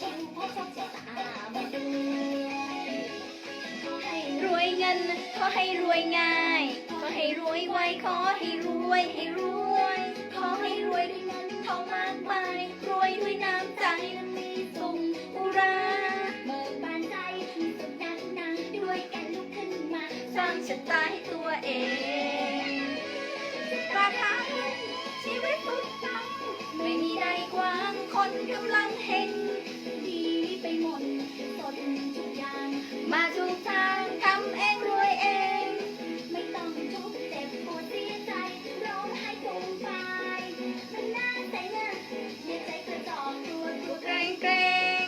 ชิวๆเพราะโชคชะตามาด้วยขอให้รวยเงิน ขอให้รวยง่าย ขอให้รวยไว ขอให้รวยให้รวย ขอให้รวยด้วยเงินทองมากมาย รวยด้วยน้ำใจและมีสุขอุราเบิกบานใจที่สุดนักหนาด้วยกันลุกขึ้นมา สร้างชะตาให้ตัวเองราคาเงินชีวิตสุดตังไม่มีใดกว้างคนกำลังเห็น ทุกอย่าง มาถูกทางทำเองรวยเอง ไม่ต้องทุกข์เจ็บปวดเสียใจร้องไห้ฟูมฟายมันน่าใจน่าเสียใจกระจอกตัวตัวเกรงเกรง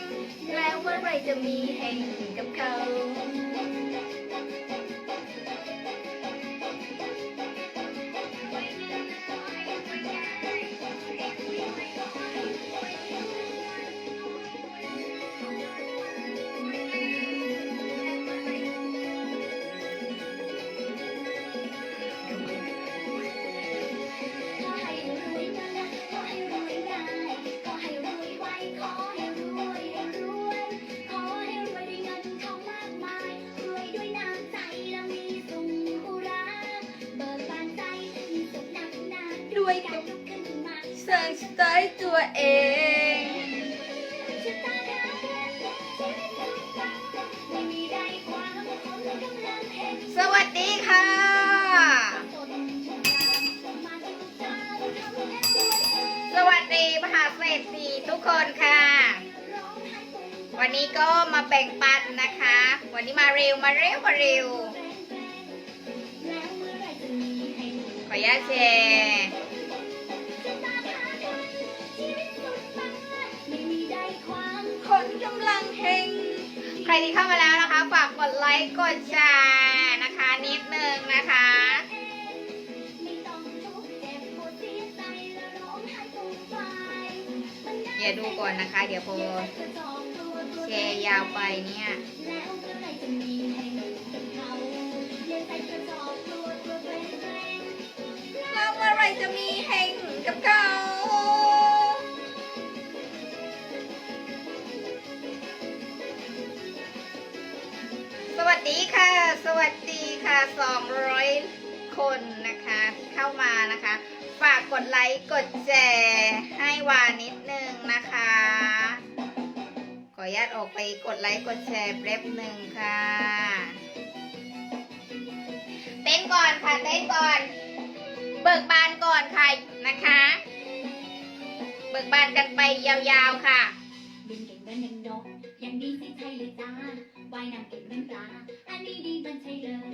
แล้วเมื่อไรจะมีแห่งกับเขา นี้มาเร็วมาเร็วมาเร็วแล้วเมื่อไหรจะมีให้ขออนุญาตแชร์ใคนกำลังเฮงใครที่เข้ามาแล้วนะคะ ฝากกดไลค์กดแชร์นะคะ นิดนึงนะคะองทุกข์เดี๋ยวดูก่อนนะคะ เดี๋ยวพอแชร์ยาวไปเนี่ย จะมีเฮงกับเขาสวัสดีค่ะ สวัสดีค่ะ 200 คนนะคะ ที่เข้ามานะคะ ฝากกดไลค์ กดแชร์ให้วานิดนึงนะคะ ขออนุญาตออกไปกดไลค์ กดแชร์แป๊บหนึ่งค่ะ เต้นก่อนค่ะ เต้นก่อน เบิกบานก่อนค่ะนะคะ เบิกบานกันไปยาวๆค่ะบินเก่งเหมือนหนึ่งนกอย่างนี้สิใช่เลยจ้าว่ายน้ำเก่งเหมือนปลาอันนี้ดีมันใช่เลย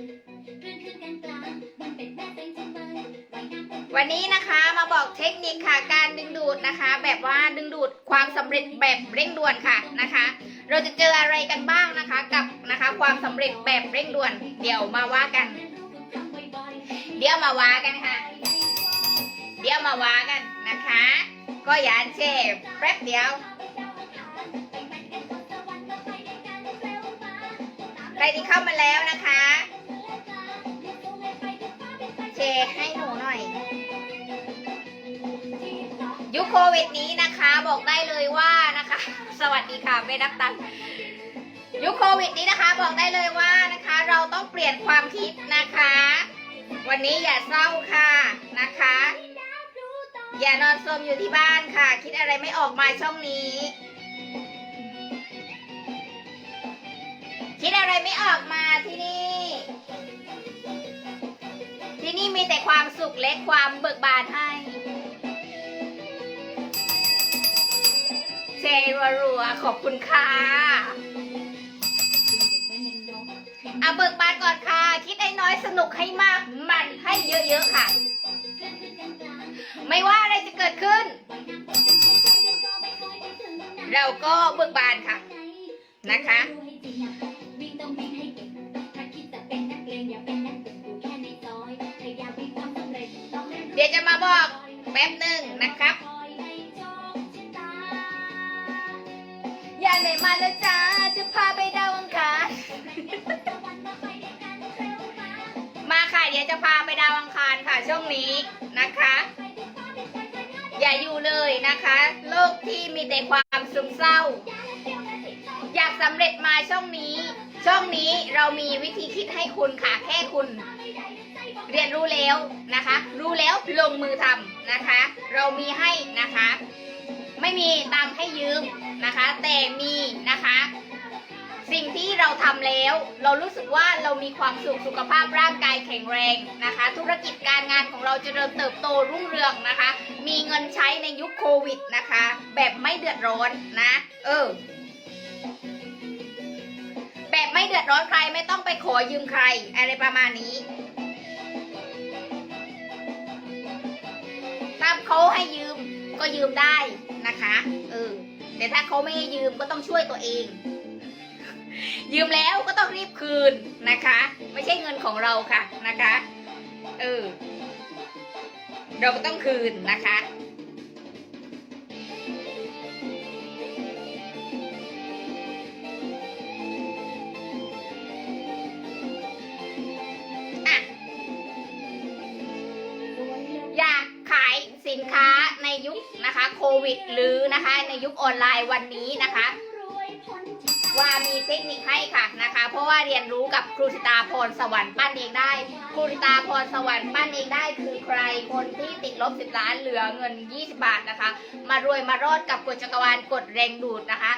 เรื่องขึ้นกันกลางมันเป็นแม่เป็นจังเลยว่ายน้ำเป็นวันนี้นะคะมาบอกเทคนิคค่ะการดึงดูดนะคะ แบบว่าดึงดูดความสำเร็จแบบเร่งด่วนค่ะนะคะ เราจะเจออะไรกันบ้างนะคะกับนะคะความสำเร็จแบบเร่งด่วน เดี๋ยวมาว่ากันเรียนรู้ฝึกทำบ่อยๆเดี๋ยวมาว่ากันค่ะ เดี๋ยวมาว่ากันนะคะ ก็อย่าเช่แป๊บเดียว ใครที่เข้ามาแล้วนะคะแชร์ให้หนูหน่อย ยุคโควิดนี้นะคะบอกได้เลยว่านะคะ สวัสดีค่ะไม่รับตังยุคโควิดนี้นะคะบอกได้เลยว่านะคะ เราต้องเปลี่ยนความคิดนะคะ วันนี้อย่าเศร้าค่ะนะคะ อย่านอนสมอยู่ที่บ้านค่ะ คิดอะไรไม่ออกมาช่องนี้ คิดอะไรไม่ออกมาที่นี่ ที่นี่มีแต่ความสุขและความเบิกบานให้แชร์รัวขอบคุณค่ะเอาเบิกบานก่อนค่ะ คิดให้น้อยสนุกให้มากมันให้เยอะๆค่ะ ไม่ว่าอะไรจะเกิดขึ้น เราก็เบิกบานค่ะ นะคะ เดี๋ยวจะมาบอกแป๊บหนึ่งนะครับอยให้โชคชะตาอย่าไหนมาแล้วจ้า จะพาไปดาวอังคารมาค่ะ เดี๋ยวจะพาไปดาวอังคารค่ะช่วงนี้นะคะ อย่าอยู่เลยนะคะ โลกที่มีแต่ความซึมเศร้า อยากสำเร็จมาช่องนี้ ช่องนี้เรามีวิธีคิดให้คุณค่ะ แค่คุณ เรียนรู้แล้วนะคะ รู้แล้วลงมือทำนะคะ เรามีให้นะคะ ไม่มีตังให้ยืมนะคะ แต่มีนะคะ สิ่งที่เราทำแล้ว เรารู้สึกว่าเรามีความสุขสุขภาพร่างกายแข็งแรงนะคะ ธุรกิจการงานของเราจเจริญเติบโตรุ่งเรืองนะคะ มีเงินใช้ในยุคโควิดนะคะ แบบไม่เดือดร้อนนะ เออ แบบไม่เดือดร้อนใครไม่ต้องไปขอยืมใคร อะไรประมาณนี้ถ้าเขาให้ยืมก็ยืมได้นะคะ เออแต่ถ้าเขาไม่ให้ยืมก็ต้องช่วยตัวเอง ยืมแล้วก็ต้องรีบคืนนะคะ ไม่ใช่เงินของเราค่ะนะคะ เออ เราก็ต้องคืนนะคะอยากขายสินค้าในยุคนะคะโควิดหรือนะคะในยุคออนไลน์วันนี้นะคะ ว่ามีเทคนิคให้ค่ะนะคะ เพราะว่าเรียนรู้กับครูสิตาพรสวรรค์ปั้นเองได้ ครูสิตาพรสวรรค์ปั้นเองได้ คือใครคนที่ติดลบ10ล้านเหลือเงิน 20 บาทนะคะ มารวยมารอดกับกฎจักรวาลกฎแรงดูดนะคะ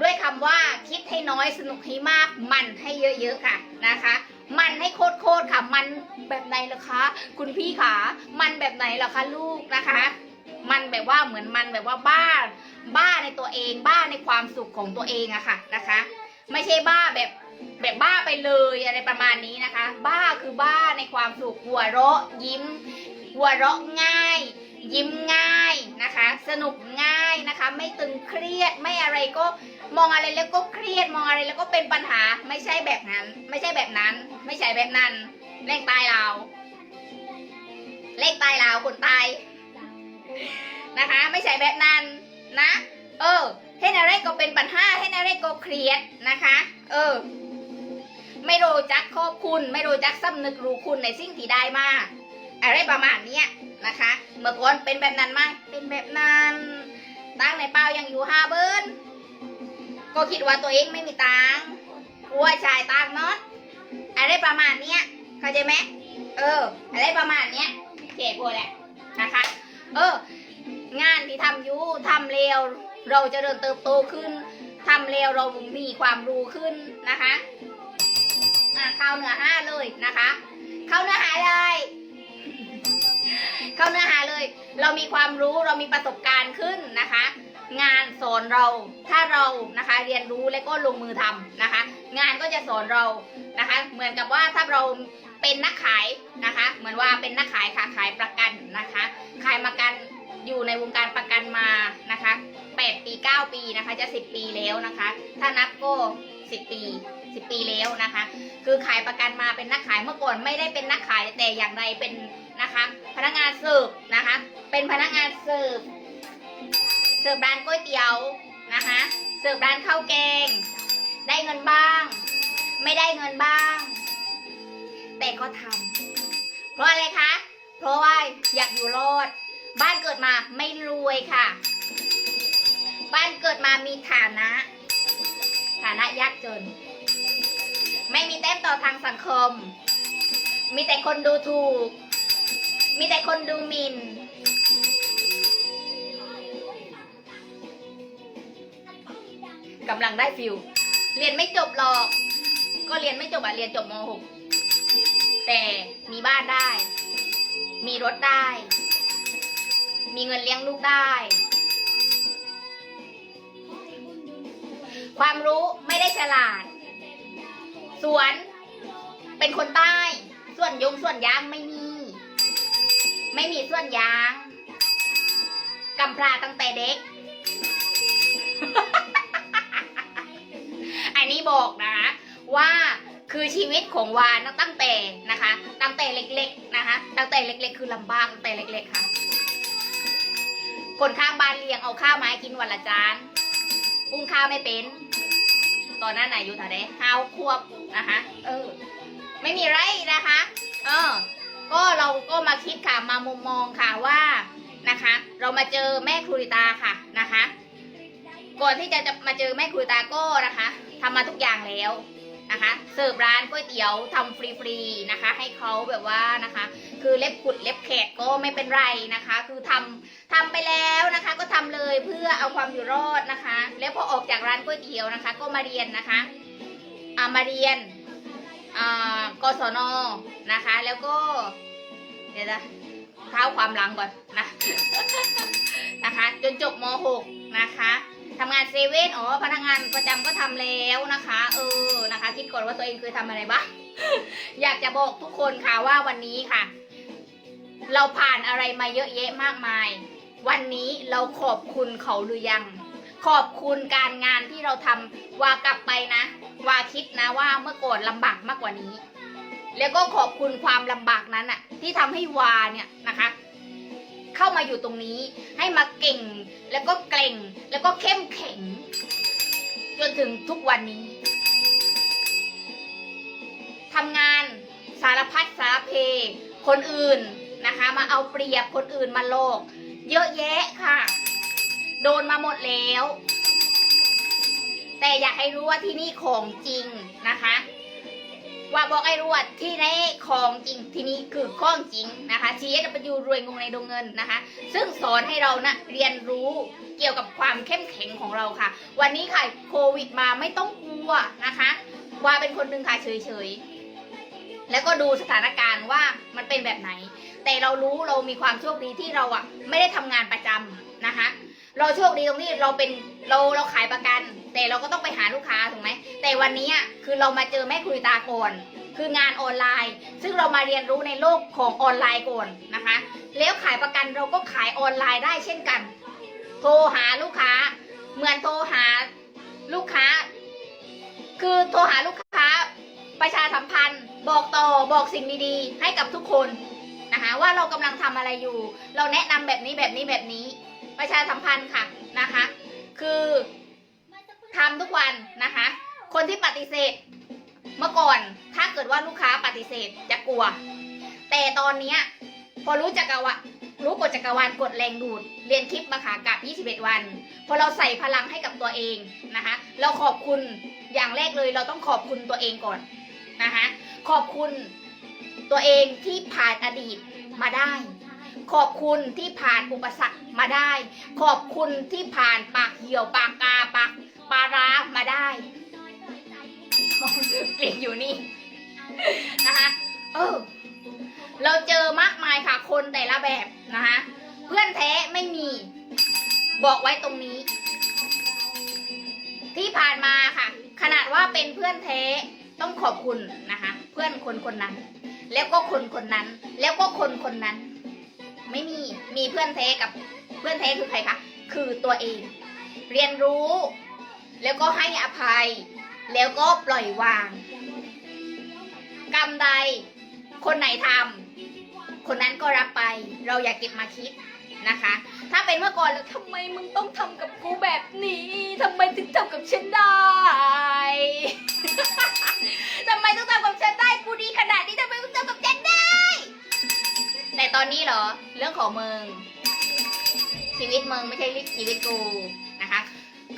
ด้วยคำว่าคิดให้น้อยสนุกให้มากมันให้เยอะๆค่ะนะคะมันให้โคตรๆค่ะ มันแบบไหนล่ะคะ คุณพี่ขา มันแบบไหนล่ะคะลูกนะคะ มันแบบว่าเหมือนมันแบบว่าบ้า บ้าในตัวเอง บ้าในความสุขของตัวเองอะค่ะนะคะ ไม่ใช่บ้าแบบแบบบ้าไปเลยอะไรประมาณนี้นะคะ บ้าคือบ้าในความสุขหัวเราะยิ้ม หัวเราะง่าย ยิ้มง่ายนะคะ สนุกง่ายนะคะ ไม่ตึงเครียดไม่อะไรก็มองอะไรแล้วก็เครียดมองอะไรแล้วก็เป็นปัญหาไม่ใช่แบบนั้น ไม่ใช่แบบนั้น ไม่ใช่แบบนั้นเร่งตายเราเร่งตายเราคนตาย นะคะ ไม่ใช่แบบนั้นนะ เออเห็นอะไรก็เป็นปัญหาเห็นอะไรก็เครียดนะคะ เออ ไม่รู้จักขอบคุณ ไม่รู้จักสำนึกรู้คุณในสิ่งที่ได้มาอะไรประมาณเนี้ยนะคะ เมื่อก่อนเป็นแบบนั้นไหมเป็นแบบนั้นตั้งในเป้ายังอยู่ห้าเบิ้ลก็คิดว่าตัวเองไม่มีตังค์กลัวจ่ายตังเนาะอะไรประมาณเนี้ยเข้าใจไหมเออ อะไรประมาณเนี้ยเจ็บปวดแหละนะคะ เออ งานที่ทำอยู่ทำเร็วเราจะเดินเติบโตขึ้นทำเร็วเรามีความรู้ขึ้นนะคะอะเข้าเนื้อห้าเลยนะคะ เข้าเนื้อหาเลย เข้าเนื้อหาเลย เรามีความรู้เรามีประสบการณ์ขึ้นนะคะ งานสอนเราถ้าเรานะคะเรียนรู้และก็ลงมือทำนะคะ งานก็จะสอนเรานะคะ เหมือนกับว่าถ้าเรา เป็นนักขายนะคะ เหมือนว่าเป็นนักขายค่ะขายประกันนะคะขายประกันอยู่ในวงการประกันมานะคะ8ปี 9 ปีนะคะจะ 10 ปีแล้วนะคะ ถ้านับก็10 ปี 10 ปีแล้วนะคะ คือขายประกันมาเป็นนักขายเมื่อก่อนไม่ได้เป็นนักขายแต่อย่างใดเป็นนะคะ พนักงานเสิร์ฟนะคะ เป็นพนักงานเสิร์ฟเสิร์ฟร้านก๋วยเตี๋ยวนะคะ เสิร์ฟร้านข้าวแกง ได้เงินบ้าง ไม่ได้เงินบ้าง แต่ก็ทำเพราะอะไรคะ เพราะว่าอยากอยู่รอด บ้านเกิดมาไม่รวยค่ะ บ้านเกิดมามีฐานะ ฐานะยากจน ไม่มีแต้มต่อทางสังคม มีแต่คนดูถูก มีแต่คนดูหมิน่นกำลังได้ฟิลเรียนไม่จบหรอก ก็เรียนไม่จบอะเรียนจบม .6 แต่มีบ้านได้ มีรถได้ มีเงินเลี้ยงลูกได้ ความรู้ไม่ได้ฉลาด สวนเป็นคนใต้ ส่วนยงส่วนยางไม่มี ไม่มีส่วนยางกำพร้าตั้งแต่เด็ก อันนี้บอกนะคะว่า คือชีวิตของวานตั้งแต่นะคะ ตั้งแต่เล็กๆนะคะ ตั้งแต่เล็ก ๆ คือลำบากตั้งแต่เล็ก ๆ ค่ะ คนข้างบ้านเลี้ยงเอาข้าวไม้กินวันละจานปรุงข้าวไม่เป็น ตอนนั้นอายุเท่าไหร่ห้าขวบนะคะ เออ ไม่มีไรนะคะ เออ ก็เราก็มาคิดค่ะมามุมมองค่ะว่านะคะ เรามาเจอแม่ครูริตาค่ะนะคะ ก่อนที่จะจะมาเจอแม่ครูตาก้นะคะทำมาทุกอย่างแล้ว นะคะ เสิร์ฟร้านก๋วยเตี๋ยวทำฟรีๆนะคะ ให้เขาแบบว่านะคะ คือเล็บขุดเล็บแขกก็ไม่เป็นไรนะคะ คือทำทำไปแล้วนะคะ ก็ทำเลยเพื่อเอาความอยู่รอดนะคะ แล้วพอออกจากร้านก๋วยเตี๋ยวนะคะ ก็มาเรียนนะคะามาเรียนกศนนะคะ แล้วก็ เดี๋ยวนะเท้าความหลังก่อนนะนะคะ จนจบม .6 นะคะ ทำงานเซเว่นอ๋อพนักงานประจำก็ทำแล้วนะคะ เออนะคะ คิดก่อนว่าตัวเองเคยทำอะไรบ้างอยากจะบอกทุกคนค่ะว่าวันนี้ค่ะ เราผ่านอะไรมาเยอะแยะมากมาย วันนี้เราขอบคุณเขาหรือยัง ขอบคุณการงานที่เราทำว่ากลับไปนะ ว่าคิดนะว่าเมื่อก่อนลำบากมากกว่านี้ แล้วก็ขอบคุณความลำบากนั้นอะที่ทำให้วาเนี่ยนะคะ เข้ามาอยู่ตรงนี้ ให้มาเก่งแล้วก็เก่ง แล้วก็เข้มแข็ง จนถึงทุกวันนี้ทำงานสารพัดสารเพ คนอื่นนะคะ มาเอาเปรียบคนอื่นมาโลก เยอะแยะค่ะ โดนมาหมดแล้ว แต่อยากให้รู้ว่าที่นี่ของจริงนะคะ ว่าบอกไอ้รว่าที่ในของจริงที่นี่คือข้องจริงนะคะ TSW รวยงงในดวงเงินนะคะ ซึ่งสอนให้เรานะเรียนรู้เกี่ยวกับความเข้มแข็งของเราค่ะ วันนี้ค่ะโควิดมาไม่ต้องกลัวนะคะว่าเป็นคนหนึ่งค่ะเฉยๆ แล้วก็ดูสถานการณ์ว่ามันเป็นแบบไหน แต่เรารู้เรามีความโชคดีที่เราอะไม่ได้ทำงานประจำนะคะ เราโชคดีตรงที่เราเป็นเราเราขายประกัน แต่เราก็ต้องไปหาลูกค้าถูกไหมแต่วันนี้อะคือเรามาเจอแม่คุยตาก่อนคืองานออนไลน์ ซึ่งเรามาเรียนรู้ในโลกของออนไลน์ก่อนนะคะ แล้วขายประกันเราก็ขายออนไลน์ได้เช่นกัน โทรหาลูกค้า เหมือนโทรหาลูกค้า คือโทรหาลูกค้า ประชาสัมพันธ์ บอกต่อบอกสิ่งดีๆ ให้กับทุกคนนะคะว่าเรากำลังทำอะไรอยู่ เราแนะนำแบบนี้แบบนี้แบบนี้ ประชาสัมพันธ์ค่ะนะคะ คือทำทุกวันนะคะ คนที่ปฏิเสธเมื่อก่อนถ้าเกิดว่าลูกค้าปฏิเสธจะกลัว แต่ตอนนี้พอรู้จักรวารู้กฎจักรวาลกดแรงดูด เรียนคลิปมาค่ะกับ 21 วัน พอเราใส่พลังให้กับตัวเองนะคะ เราขอบคุณอย่างแรกเลยเราต้องขอบคุณตัวเองก่อนนะคะ ขอบคุณตัวเองที่ผ่านอดีตมาได้ ขอบคุณที่ผ่านอุปสรรคมาได้ ขอบคุณที่ผ่านปากเหี่ยวปากกาปากปลาร้ามาได้เปลี่ยนอยู่นี่นะคะเออเราเจอมากมายค่ะ คนแต่ละแบบนะคะเพื่อนแท้ไม่มี บอกไว้ตรงนี้ ที่ผ่านมาค่ะ ขนาดว่าเป็นเพื่อนแท้ต้องขอบคุณนะคะ เพื่อนคนคนนั้น แล้วก็คนคนนั้น แล้วก็คนคนนั้น ไม่มี มีเพื่อนแท้กับเพื่อนแท้คือใครคะ คือตัวเอง เรียนรู้ แล้วก็ให้อภัย แล้วก็ปล่อยวาง กรรมใด คนไหนทำ คนนั้นก็รับไป เราอย่าเก็บมาคิดนะคะ ถ้าเป็นเมื่อก่อนแล้วทำไมมึงต้องทำกับกูแบบนี้ทำไมถึงทำกับฉันได้ทำไมต้องทำกับฉันได้ กูดีขนาดนี้ทำไมมึงทำกับฉันได้ แต่ตอนนี้เหรอ เรื่องของมึง ชีวิตมึงไม่ใช่ชีวิตกูนะคะ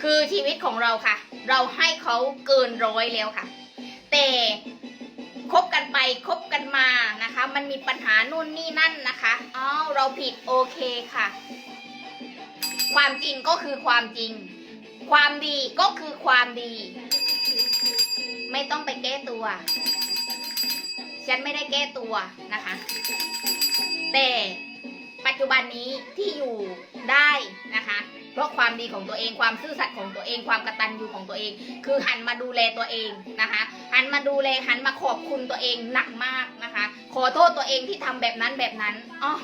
คือชีวิตของเราค่ะ เราให้เขาเกินร้อยแล้วค่ะ แต่คบกันไปคบกันมานะคะ มันมีปัญหานู่นนี่นั่นนะคะอ้าวเราผิดโอเคค่ะ ความจริงก็คือความจริง ความดีก็คือความดี ไม่ต้องไปแก้ตัว ฉันไม่ได้แก้ตัวนะคะ แต่ปัจจุบันนี้ที่อยู่ได้นะคะ เพราะความดีของตัวเองความซื่อสัตย์ของตัวเองความกตัญญูของตัวเอง คือหันมาดูแลตัวเองนะคะหันมาดูแลหันมาขอบคุณตัวเองหนักมากนะคะ ขอโทษตัวเองที่ทำแบบนั้นแบบนั้นอ๋อ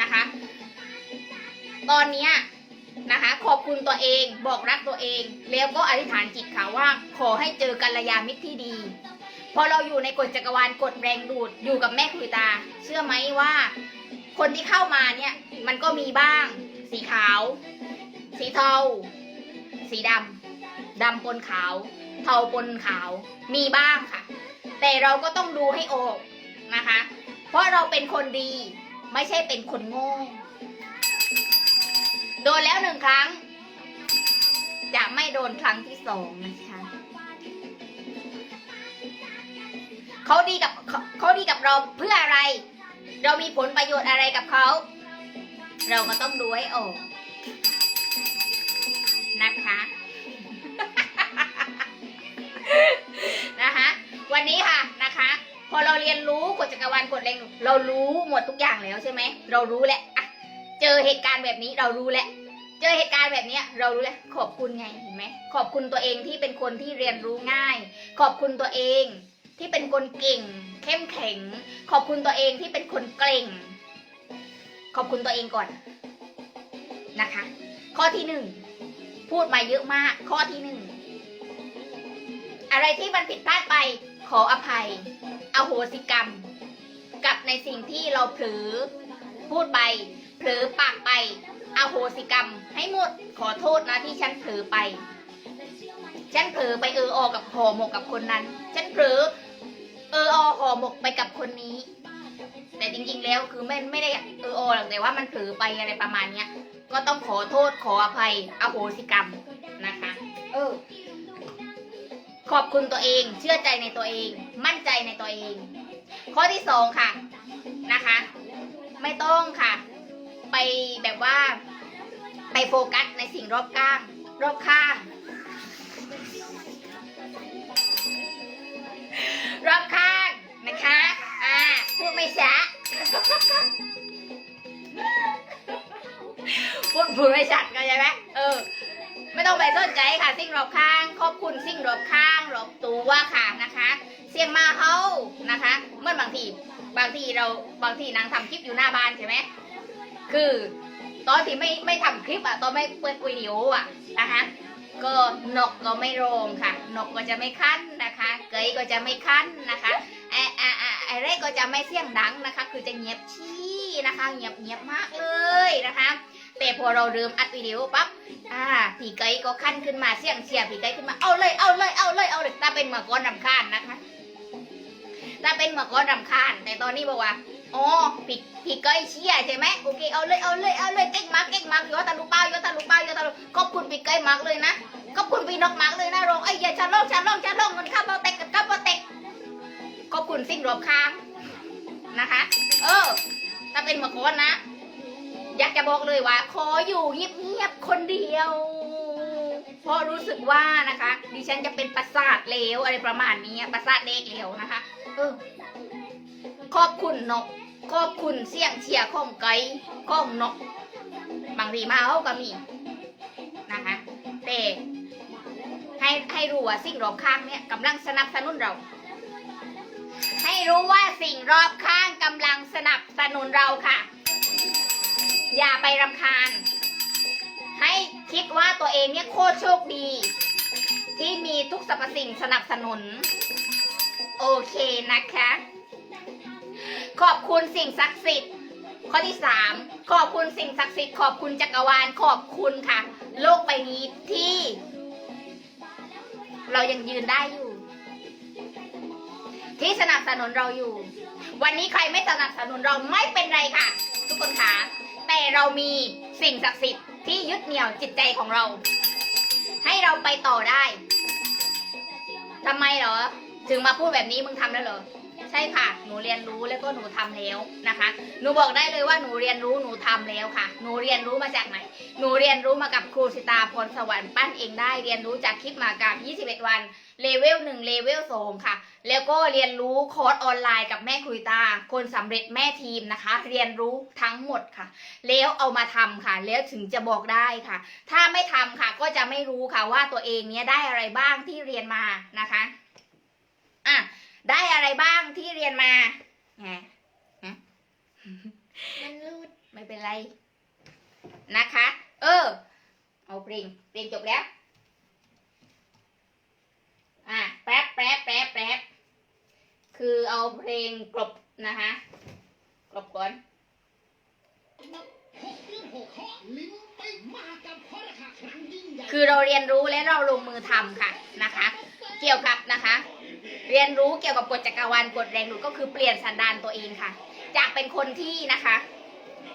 นะคะ ตอนเนี้ยนะคะขอบคุณตัวเองบอกรักตัวเอง แล้วก็อธิษฐานจิตค่ะว่า ขอให้เจอกัลยาณมิตรที่ดี พอเราอยู่ในกฎจักรวาลกฎแรงดูดอยู่กับแม่คุยตา เชื่อไหมว่า คนที่เข้ามาเนี่ย มันก็มีบ้าง สีขาว สีเทา สีดำดำปนขาว เทาปนขาว มีบ้างค่ะ แต่เราก็ต้องดูให้ออกนะคะ เพราะเราเป็นคนดี ไม่ใช่เป็นคนโง่ โดนแล้วหนึ่งครั้ง จะไม่โดนครั้งที่สองนะคะ เขาดีกับเขาเขาดีกับเราเพื่ออะไร เรามีผลประโยชน์อะไรกับเขา เราก็ต้องดูให้ออกนะคะนะคะวันนี้ค่ะนะคะ พอเราเรียนรู้กฎจักรวาลกฎแรงเรารู้หมดทุกอย่างแล้วใช่ไหมเรารู้แล้วอะเจอเหตุการณ์แบบนี้เรารู้แล้วเจอเหตุการณ์แบบนี้เรารู้แล้วขอบคุณไงเห็นไหมขอบคุณตัวเองที่เป็นคนที่เรียนรู้ง่าย ขอบคุณตัวเอง ที่เป็นคนเก่ง เข้มแข็ง ขอบคุณตัวเองที่เป็นคนเก่ง ขอบคุณตัวเองก่อนนะคะ ข้อที่หนึ่งพูดมาเยอะมาก ข้อที่หนึ่งอะไรที่มันผิดพลาดไปขออภัย อโหสิกรรม กับในสิ่งที่เราเผลอพูดไปเผลอปากไป อโหสิกรรม ให้หมดขอโทษนะที่ฉันเผลอไปฉันเผลอไปเออออกับห่อหมกกับคนนั้น ฉันเผลอ เออออห่อหมกไปกับคนนี้ แต่จริงๆแล้วคือไม่ไม่ได้เอออหรอกแต่ว่ามันเผลอไปอะไรประมาณเนี้ย ก็ต้องขอโทษขออภัยอโหสิกรรมนะคะ เออ ขอบคุณตัวเอง เชื่อใจในตัวเอง มั่นใจในตัวเอง ข้อที่สองค่ะนะคะ ไม่ต้องค่ะ ไปแบบว่า ไปโฟกัสในสิ่งรอบข้าง รอบข้าง รอบข้างนะคะ อ่าพูดไม่ช้าพูดพูดไม่ชัดก็ใช่ไหมเออ ไม่ต้องไปสนใจค่ะ สิ่งรอบข้าง ขอบคุณสิ่งรอบข้างรอบตัวค่ะนะคะ เสียงมาเฮานะคะ เมื่อบางที บางทีเราบางทีนางทำคลิปอยู่หน้าบ้านใช่ไหมคือ ตอนที่ไม่ไม่ทำคลิปอะตอนไม่เปิดวิดีโออะนะคะ ก็นกก็ไม่โรงค่ะ นกก็จะไม่คั้นนะคะ เกยก็จะไม่คั้นนะคะไอไอไอ้ไอเร่ก็จะไม่เสียงดังนะคะ คือจะเงียบชี้นะคะ เงียบเงียบมากเลยนะคะ แต่พอเราเริ่มอัดวิดีโอปั๊บอ่าผีไก่ก็ขั้นขึ้นมาเสียงเชียผีไก่ขึ้นมาเอาเลยเอาเลยเอาเลยเอาเลยถ้าเป็นเมื่อก่อนรำคาญนะคะถ้าเป็นเมื่อก่อนรำคาญ แต่ตอนนี้บอกว่าอ๋อผีผีไก่เชียใช่ไหมโอเคเอาเลยเอาเลยเอาเลยเก่งมากเก่งมากโยตาลูกเป้าโยตาลูกเป้าโยตาลูกขอบคุณผีไก่มากเลยนะ ขอบคุณพี่นกมากเลยนะโรงไอ้ยอย่าฉันลงฉันลงฉันลงมันข้าวเบาเต็กกับข้าวเบาเต็กขอบคุณสิ่งรอบข้างนะคะ เออ ถ้าเป็นเมื่อก่อนนะ อยากจะบอกเลยว่า ขออยู่เงียบๆคนเดียวเพราะรู้สึกว่านะคะ ดิฉันจะเป็นประสาทเลวอะไรประมาณนี้ประสาทเด็กเลวนะคะ เออ ขอบคุณนกขอบคุณเสียงเชียร์ของไก่ของนกบางทีมาเขาก็มีนะคะแต่ ให้ให้รู้ว่าสิ่งรอบข้างเนี่ยกำลังสนับสนุนเรา ให้รู้ว่าสิ่งรอบข้างกำลังสนับสนุนเราค่ะ อย่าไปรำคาญ ให้คิดว่าตัวเองเนี่ยโคตรโชคดี ที่มีทุกสรรพสิ่งสนับสนุน โอเคนะคะ ขอบคุณสิ่งศักดิ์สิทธิ์ข้อที่สามขอบคุณสิ่งศักดิ์สิทธิ์ขอบคุณจักรวาลขอบคุณค่ะ โลกใบนี้ที่ เรายังยืนได้อยู่ ที่สนับสนุนเราอยู่ วันนี้ใครไม่สนับสนุนเราไม่เป็นไรค่ะ ทุกคนคะแต่เรามีสิ่งศักดิ์สิทธิ์ที่ยึดเหนี่ยวจิตใจของเรา ให้เราไปต่อได้ทำไมเหรอ ถึงมาพูดแบบนี้มึงทำแล้วเหรอ ใช่ค่ะ หนูเรียนรู้แล้วก็หนูทำแล้วนะคะ หนูบอกได้เลยว่าหนูเรียนรู้หนูทำแล้วค่ะ หนูเรียนรู้มาจากไหน หนูเรียนรู้มากับครูสิตาพรสวรรค์ปั้นเองได้ เรียนรู้จากคลิปมากับ 21 วันเลเวล1เลเวล2ค่ะ แล้วก็เรียนรู้คอร์สออนไลน์กับแม่คุยตา คนสำเร็จแม่ทีมนะคะ เรียนรู้ทั้งหมดค่ะ แล้วเอามาทำค่ะ แล้วถึงจะบอกได้ค่ะ ถ้าไม่ทำค่ะก็จะไม่รู้ค่ะว่าตัวเองเนี้ยได้อะไรบ้างที่เรียนมานะคะ อะ ได้อะไรบ้างที่เรียนมาไงฮะมันรูดไม่เป็นไร นะคะ เออ เอาเพลงเพลงจบแล้ว อะแป๊บแป๊บแป๊บแป๊บคือเอาเพลงกลบนะคะกลบก่อนหกเรื่องหกข้อลิ้นไปมากับข้อราคาครั้งยิ่งใหญ่คือเราเรียนรู้และเราลงมือทำค่ะนะคะ เกี่ยวกับนะคะ เรียนรู้เกี่ยวกับกฎจักรวาลกฎแรงดูดก็คือเปลี่ยนสันดานตัวเองค่ะ จากเป็นคนที่นะคะ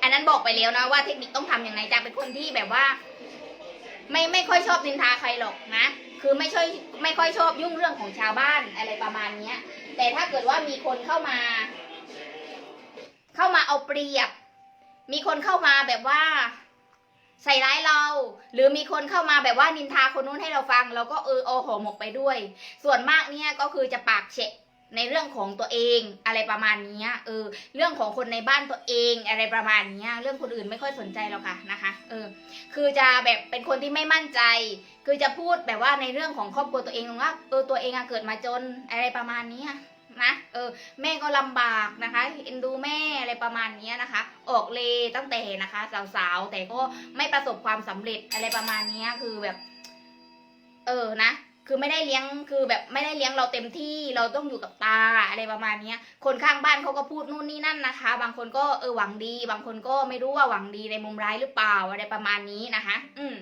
อันนั้นบอกไปแล้วนะว่าเทคนิคต้องทำอยังไงจากเป็นคนที่แบบว่า ไม่ไม่ค่อยชอบนินทาใครหรอกนะคือไม่ช่อยไม่ค่อยชอบยุ่งเรื่องของชาวบ้านอะไรประมาณเนี้ย แต่ถ้าเกิดว่ามีคนเข้ามา เข้ามาเอาเปรียบ มีคนเข้ามาแบบว่า ใส่ร้ายเรา หรือมีคนเข้ามาแบบว่านินทาคนนู้นให้เราฟัง เราก็เออโอโหหมกไปด้วย ส่วนมากเนี่ยก็คือจะปากเฉะในเรื่องของตัวเองอะไรประมาณนี้เออ เรื่องของคนในบ้านตัวเองอะไรประมาณนี้เรื่องคนอื่นไม่ค่อยสนใจหรอกค่ะนะคะ เออ คือจะแบบเป็นคนที่ไม่มั่นใจ คือจะพูดแบบว่าในเรื่องของครอบครัวตัวเองว่าเออตัวเองอะเกิดมาจนอะไรประมาณนี้ นะเออแม่ก็ลำบากนะคะเอ็นดูแม่อะไรประมาณนี้นะคะ ออกเลตั้งแต่นะคะสาวๆแต่ก็ไม่ประสบความสำเร็จอะไรประมาณนี้คือแบบ เออนะคือไม่ได้เลี้ยงคือแบบไม่ได้เลี้ยงเราเต็มที่เราต้องอยู่กับตาอะไรประมาณนี้คนข้างบ้านเขาก็พูดนู่นนี่นั่นนะคะ บางคนก็เออหวังดี บางคนก็ไม่รู้ว่าหวังดีในมุมร้ายหรือเปล่าอะไรประมาณนี้นะคะ อืม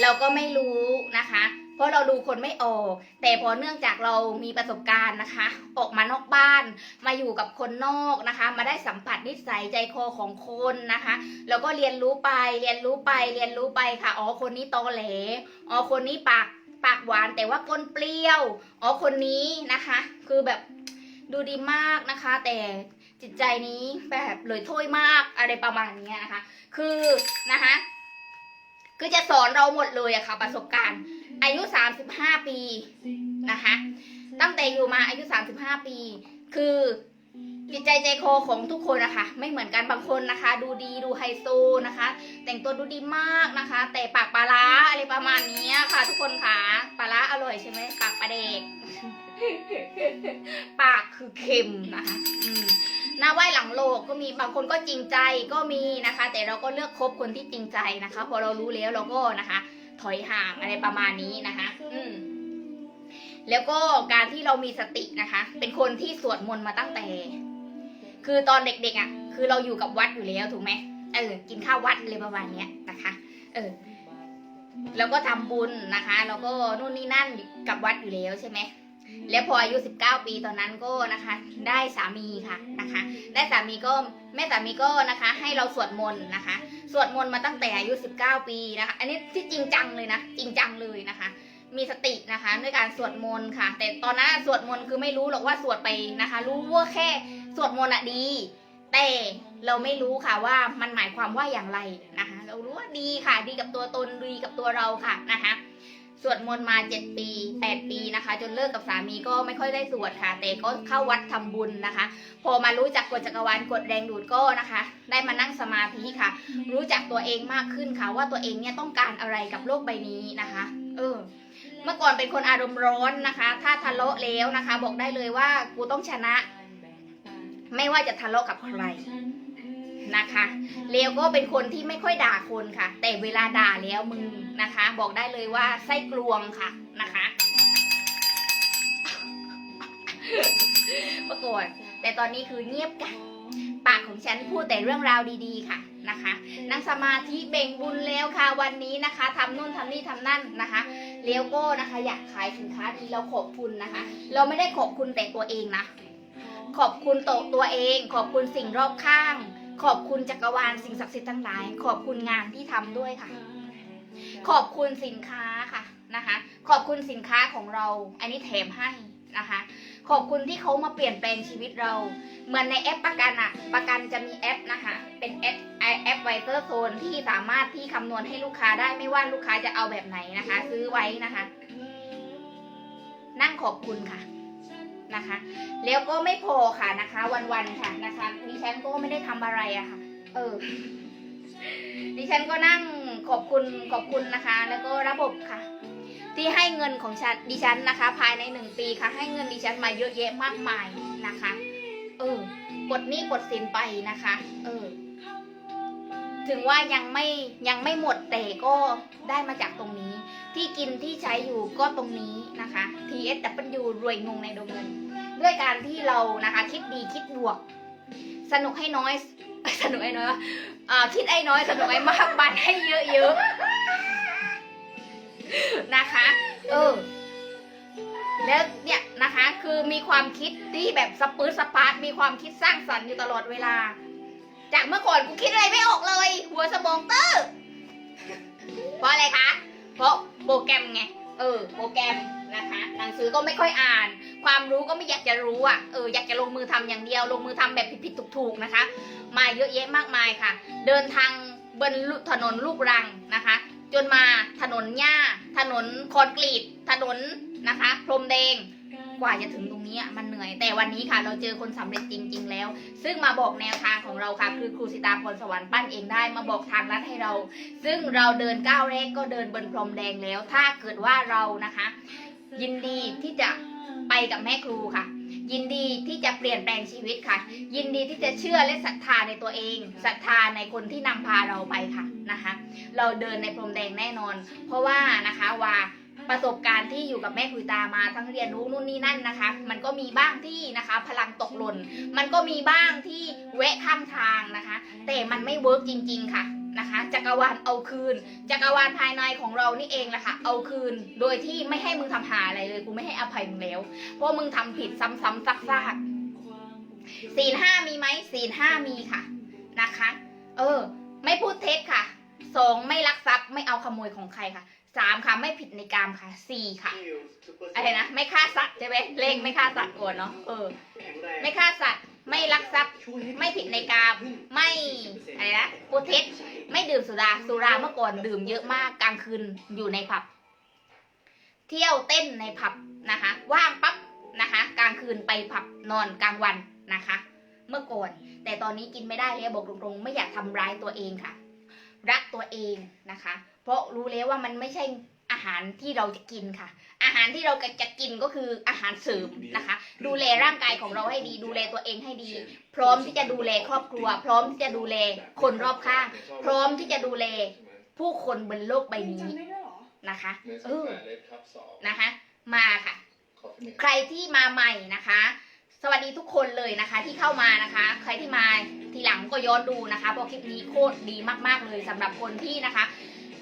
เราก็ไม่รู้นะคะ เพราะเราดูคนไม่ออก แต่พอเนื่องจากเรามีประสบการณ์นะคะ ออกมานอกบ้าน มาอยู่กับคนนอกนะคะ มาได้สัมผัสนิสัยใจคอของคนนะคะ แล้วก็เรียนรู้ไป เรียนรู้ไป เรียนรู้ไปค่ะ อ๋อ คนนี้ตอแหล อ๋อ คนนี้ปากปากหวานแต่ว่าก้นเปรี้ยว อ๋อ คนนี้นะคะ คือแบบดูดีมากนะคะ แต่จิตใจนี้แบบเลยถ้วยมากอะไรประมาณนี้นะคะ คือนะคะ คือจะสอนเราหมดเลยอะค่ะ ประสบการณ์ อายุ 35 ปีนะคะ ตั้งแต่อยู่มาอายุ 35 ปี คือจิตใจใจคอของทุกคนนะคะ ไม่เหมือนกันบางคนนะคะ ดูดีดูไฮโซนะคะ แต่งตัวดูดีมากนะคะ แต่ปากปลาร้าอะไรประมาณนี้ค่ะ ทุกคนค่ะปลาร้าอร่อยใช่ไหมปากปลาเด็ก ปากคือเค็มนะคะอืมหน้าไหว้หลังโลกก็มีบางคนก็จริงใจก็มีนะคะ แต่เราก็เลือกคบคนที่จริงใจนะคะ พอเรารู้แล้วเราก็นะคะ ถอยห่างอะไรประมาณนี้นะคะ อืมแล้วก็การที่เรามีสตินะคะ เป็นคนที่สวดมนต์มาตั้งแต่ คือตอนเด็กๆอะ คือเราอยู่กับวัดอยู่แล้วถูกไหมเออ กินข้าววัดอะไรประมาณเนี้ยนะคะ เออ แล้วก็ทำบุญนะคะ แล้วก็นู่นนี่นั่นอยู่กับวัดอยู่แล้วใช่ไหม แล้วพออายุ 19 ปีตอนนั้นก็นะคะได้สามีค่ะนะคะ ได้สามีก็แม่สามีก็นะคะให้เราสวดมนต์นะคะ สวดมนต์มาตั้งแต่อายุ 19 ปีนะคะ อันนี้ที่จริงจังเลยนะจริงจังเลยนะคะ มีสตินะคะด้วยการสวดมนต์ค่ะ แต่ตอนนั้นสวดมนต์คือไม่รู้หรอกว่าสวดไปนะคะ รู้ว่าแค่สวดมนต์อะดีแต่เราไม่รู้ค่ะว่ามันหมายความว่าอย่างไรนะคะ เรารู้ว่าดีค่ะ ดีกับตัวตนดีกับตัวเราค่ะนะคะ สวดมนต์มา7ปี8ปีนะคะ จนเลิกกับสามีก็ไม่ค่อยได้สวดค่ะ แต่ก็เข้าวัดทำบุญนะคะ พอมารู้จักกฎจักรวาลกฎแรงดูดก็นะคะ ได้มานั่งสมาธิค่ะ รู้จักตัวเองมากขึ้นค่ะ ว่าตัวเองเนี่ยต้องการอะไรกับโลกใบนี้นะคะ เออเมื่อก่อนเป็นคนอารมณ์ร้อนนะคะ ถ้าทะเลาะแล้วนะคะ บอกได้เลยว่ากูต้องชนะ ไม่ว่าจะทะเลาะกับใคร นะคะ เลวก็เป็นคนที่ไม่ค่อยด่าคนค่ะ แต่เวลาด่าแล้วมึงนะคะ บอกได้เลยว่าไส้กลวงค่ะนะคะเมื่อก่อนแต่ตอนนี้คือเงียบกันปากของฉันพูดแต่เรื่องราวดีๆค่ะนะคะ นั่งสมาธิเบ่งบุญแล้วค่ะวันนี้นะคะทำนู่นทำนี่ทำนั่นนะคะเลี้ยวก็นะคะ อยากขายสินค้าดีเราขอบคุณนะคะ เราไม่ได้ขอบคุณแต่ตัวเองนะ ขอบคุณโตวตัวเอง ขอบคุณสิ่งรอบข้าง ขอบคุณจักรวาลสิ่งศักดิ์สิทธิ์ทั้งหลาย ขอบคุณงานที่ทำด้วยค่ะ ขอบคุณสินค้าค่ะนะคะ ขอบคุณสินค้าของเรา อันนี้แถมให้นะคะ ขอบคุณที่เขามาเปลี่ยนแปลงชีวิตเรา เหมือนในแอปประกันอะประกันจะมีแอปนะคะ เป็นแอปแอปไวเซอร์โซนที่สามารถที่คำนวณให้ลูกค้าได้ไม่ว่าลูกค้าจะเอาแบบไหนนะคะ ซื้อไว้นะคะ นั่งขอบคุณค่ะ นะคะ แล้วก็ไม่พอค่ะนะคะ วันๆค่ะนะคะดิฉันก็ไม่ได้ทำอะไรอะค่ะ เออ ดิฉันก็นั่งขอบคุณขอบคุณนะคะ แล้วก็ระบบค่ะ ที่ให้เงินของฉันดิฉันนะคะ ภายในหนึ่งปีค่ะ ให้เงินดิฉันมาเยอะแยะมากมายนะคะ เออปลดหนี้ปลดสินไปนะคะ เออ ถึงว่ายังไม่ยังไม่หมดแต่ก็ได้มาจากตรงนี้ ที่กินที่ใช้อยู่ก็ตรงนี้นะคะ TSW รวยงงในดงเงิน ด้วยการที่เรานะคะ คิดดีคิดบวก สนุกให้น้อย สนุกให้น้อยวะอ่าคิดไอ้น้อย สนุกไอ้มากบันให้เยอะๆนะคะ เออ แล้วเนี่ยนะคะ คือมีความคิดที่แบบสปื้ดสปาร์ตมีความคิดสร้างสรรค์อยู่ตลอดเวลา จากเมื่อก่อนกูคิดอะไรไม่ออกเลย หัวสมองเตอร์ราะอะไรคะ เพราะโปรแกรมไง เออ โปรแกรม นะคะหนังสือก็ไม่ค่อยอ่าน ความรู้ก็ไม่อยากจะรู้อะเอออยากจะลงมือทำอย่างเดียว ลงมือทำแบบผิดๆถูกๆนะคะ มาเยอะแยะมากมายค่ะ เดินทางบนถนนลูกรังนะคะ จนมาถนนหญ้า ถนนคอนกรีตถนนนะคะพรมแดงกว่าจะถึงตรงนี้อะมันเหนื่อย แต่วันนี้ค่ะเราเจอคนสำเร็จจริง ๆ แล้ว ซึ่งมาบอกแนวทางของเราค่ะ คือครูสิตาพรสวรรค์ปั้นเองได้มาบอกทางลัดให้เรา ซึ่งเราเดินก้าวแรกก็เดินบนพรมแดงแล้ว ถ้าเกิดว่าเรานะคะ ยินดีที่จะไปกับแม่ครูค่ะ ยินดีที่จะเปลี่ยนแปลงชีวิตค่ะ ยินดีที่จะเชื่อและศรัทธาในตัวเองศรัทธาในคนที่นำพาเราไปค่ะนะคะ เราเดินในพรมแดงแน่นอน เพราะว่านะคะว่าประสบการณ์ที่อยู่กับแม่คุยตามาทั้งเรียนรู้นู่นนี่นั่นนะคะ มันก็มีบ้างที่นะคะ พลังตกหล่น มันก็มีบ้างที่แวะข้างทางนะคะ แต่มันไม่เวิร์กจริง ๆ ค่ะ นะคะจักรวาลเอาคืนจักรวาลภายในของเรานี่เองแหละค่ะเอาคืนโดยที่ไม่ให้มึงทำหาอะไรเลยกูไม่ให้อภัยมึงแล้ว เพราะมึงทำผิดซ้ำๆซักๆศีลห้ามีไหมศีลห้ามีค่ะนะคะ เออ ไม่พูดเท็จค่ะสองไม่ลักทรัพย์ไม่เอาขโมยของใครค่ะสามค่ะไม่ผิดในกามค่ะสี่ค่ะอะไรนะไม่ฆ่าสัตว์ใช่ไหมเลขไม่ฆ่าสัตว์ก่อนเนาะเออ ไม่ฆ่าสัตว์ ไม่ลักทรัพย์ไม่ผิดในกามไม่อะไรนะพูดเท็จไม่ดื่มสุราสุราเมื่อก่อนดื่มเยอะมากกลางคืนอยู่ในผับ เที่ยวเต้นในผับนะคะ ว่างปั๊บนะคะ กลางคืนไปผับนอนกลางวันนะคะ เมื่อก่อน แต่ตอนนี้กินไม่ได้แล้วบอกตรงๆ ไม่อยากทำร้ายตัวเองค่ะ รักตัวเองนะคะ เพราะรู้แล้วว่ามันไม่ใช่อา หารที่เราจะกินค่ะ อาหารที่เราจะกินก็คืออาหารเสริมนะคะ ดูแลร่างกายของเราให้ดี ดูแลตัวเองให้ดี พร้อมที่จะดูแลครอบครัว พร้อมที่จะดูแลคนรอบข้าง พร้อมที่จะดูแลผู้คนบนโลกใบนี้จำได้ด้วยเหรอนะคะเอเอออครับสองนะคะ มาค่ะขอที่หนึ่งใครที่มาใหม่นะคะ สวัสดีทุกคนเลยนะคะ ที่เข้ามานะคะ ใครที่มาทีหลังก็ย้อนดูนะคะเพราะคลิปนี้โคตรดีมาก ๆเลยสำหรับคนที่นะคะ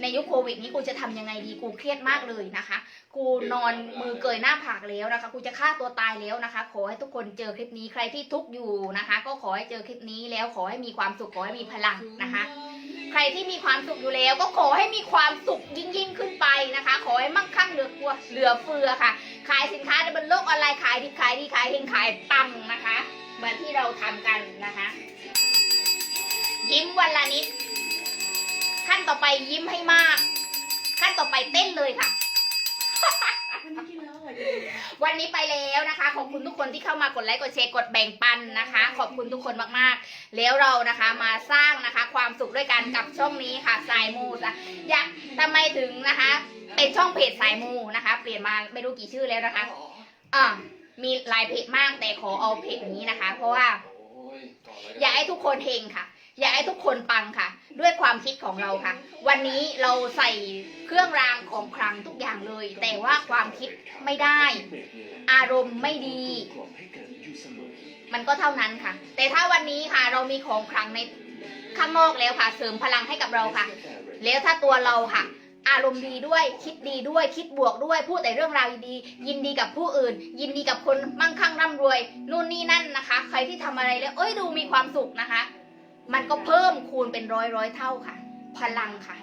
ในยุคโควิดนี้กูจะทำยังไงดีกูเครียดมากเลยนะคะกูนอนมือเกยหน้าผากแล้วนะคะกูจะฆ่าตัวตายแล้วนะคะ ขอให้ทุกคนเจอคลิปนี้ใครที่ทุกอยู่นะคะ ก็ขอให้เจอคลิปนี้แล้วขอให้มีความสุขขอให้มีพลังนะคะ ใครที่มีความสุขอยู่แล้วก็ขอให้มีความสุขยิ่งยิ่งขึ้นไปนะคะ ขอให้มั่งคั่งเหลือเฟือเหลือเฟือค่ะ ขายสินค้าในบนโลกออนไลน์ขายดีขายดีขายเฮงขายปังนะคะ เหมือนที่เราทำกันนะคะ ยิ้มวันละนิด ขั้นต่อไปยิ้มให้มาก ขั้นต่อไปเต้นเลยค่ะ วันนี้ไปแล้วนะคะ ขอบคุณทุกคนที่เข้ามากดไลค์กดแชร์กดแบ่งปันนะคะ ขอบคุณทุกคนมากๆ แล้วเรานะคะมาสร้างนะคะความสุขด้วยกันกับช่องนี้ค่ะสายมูสะอยากทำไมถึงนะคะ เป็นช่องเพจสายมูนะคะ เปลี่ยนมาไม่รู้กี่ชื่อแล้วนะคะอ่ามีหลายเพจมากแต่ขอเอาเพจนี้นะคะ เพราะว่า อยากให้ทุกคนเฮงค่ะ อยากให้ทุกคนปังค่ะ ด้วยความคิดของเราค่ะ วันนี้เราใส่เครื่องรางของขลังทุกอย่างเลย แต่ว่าความคิดไม่ได้ อารมณ์ไม่ดี มันก็เท่านั้นค่ะ แต่ถ้าวันนี้ค่ะเรามีของขลังในข้างนอกแล้วค่ะ เสริมพลังให้กับเราค่ะ แล้วถ้าตัวเราค่ะอารมณ์ดีด้วยคิดดีด้วยคิดบวกด้วยพูดแต่เรื่องราวดียินดีกับผู้อื่น ยินดีกับคนมั่งคั่งร่ำรวยนู่นนี่นั่นนะคะ ใครที่ทำอะไรแล้วเอ้ยดูมีความสุขนะคะ มันก็เพิ่มคูณเป็นร้อยร้อยเท่าค่ะ พลังค่ะ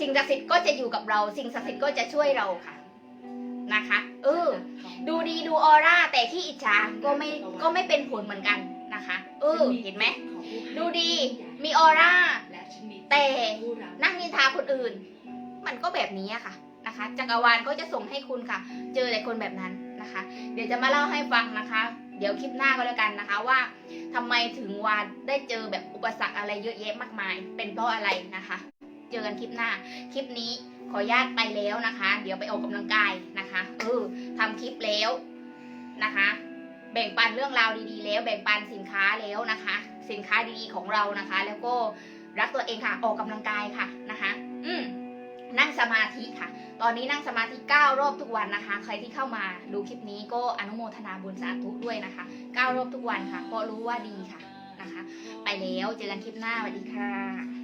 สิ่งศักดิ์สิทธิ์ก็จะอยู่กับเรา สิ่งศักดิ์สิทธิ์ก็จะช่วยเราค่ะนะคะเออดูดีดูออร่าแต่ที่อิจฉาก็ไม่ก็ไม่เป็นผลเหมือนกันนะคะเออเห็นไหมดูดีมีออร่าแต่นั่งนินทาคนอื่น มันก็แบบนี้ค่ะนะคะจักรวาลก็จะส่งให้คุณค่ะ เจอแต่คนแบบนั้นนะคะ เดี๋ยวจะมาเล่าให้ฟังนะคะ เดี๋ยวคลิปหน้าก็แล้วกันนะคะว่าทำไมถึงวานได้เจอแบบอุปสรรคอะไรเยอะแยะมากมาย เป็นเพราะอะไรนะคะ เจอกันคลิปหน้า คลิปนี้ขอญาตไปแล้วนะคะ เดี๋ยวไปออกกำลังกายนะคะเออทำคลิปแล้วนะคะ แบ่งปันเรื่องราวดีๆ แล้ว แบ่งปันสินค้าแล้วนะคะ สินค้าดีๆของเรานะคะ แล้วก็รักตัวเองค่ะ ออกกำลังกายค่ะนะคะ อืม นั่งสมาธิค่ะ ตอนนี้นั่งสมาธิ 9 รอบทุกวันนะคะ ใครที่เข้ามาดูคลิปนี้ก็อนุโมทนาบุญสาธุด้วยนะคะ 9 รอบทุกวันค่ะเพราะรู้ว่าดีค่ะนะคะ ไปแล้วเจอกันคลิปหน้าสวัสดีค่ะ